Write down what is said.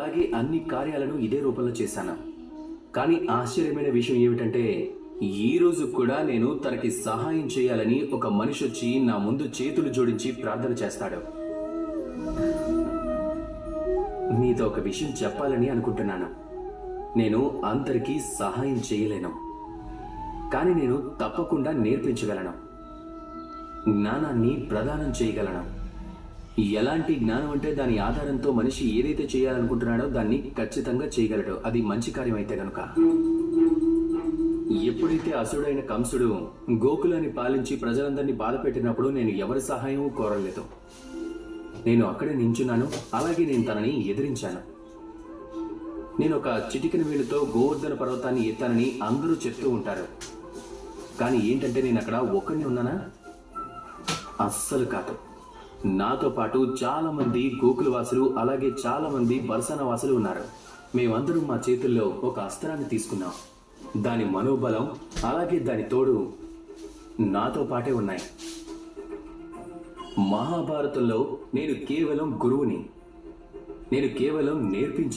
అలాగే అన్ని కార్యాలను ఇదే రూపంలో చేశాను. కానీ ఆశ్చర్యమైన విషయం ఏమిటంటే ఈ రోజు కూడా నేను తనకి సహాయం చేయాలని ఒక మనిషి వచ్చి నా ముందు చేతులు జోడించి ప్రార్థన చేస్తాడు. మీతో ఒక విషయం చెప్పాలని అనుకుంటున్నాను. నేను అందరికీ సహాయం చేయలేను. కానీ నేను తప్పకుండా నేర్పించగలను. జ్ఞానాన్ని ప్రదానం చేయగలను. ఎలాంటి జ్ఞానం అంటే దాని ఆధారంతో మనిషి ఏదైతే చేయాలనుకుంటున్నాడో దాన్ని ఖచ్చితంగా చేయగలడు. అది మంచి కార్యం అయితే గనుక. ఎప్పుడైతే అసుడైన కంసుడు గోకులాన్ని పాలించి ప్రజలందరినీ బాధ పెట్టినప్పుడు నేను ఎవరి సహాయం కోరలేదు. నేను అక్కడే నించున్నాను. అలాగే నేను తనని ఎదిరించాను. నేను ఒక చిటికిన వీలుతో గోవర్ధన పర్వతాన్ని ఎత్తానని అందరూ చెప్తూ ఉంటారు. కానీ ఏంటంటే నేను అక్కడ ఒక్కడిని ఉన్నానా? అస్సలు కాదు. నాతో పాటు చాలా మంది గోకుల వాసులు అలాగే చాలా మంది బరసన వాసులు ఉన్నారు. మేమందరం మా చేతుల్లో ఒక అస్త్రాన్ని తీసుకున్నాం. దాని మనోబలం అలాగే దాని తోడు నాతో పాటే ఉన్నాయి. మహాభారతంలో నేను కేవలం గురువుని. నేను కేవలం నేర్పించి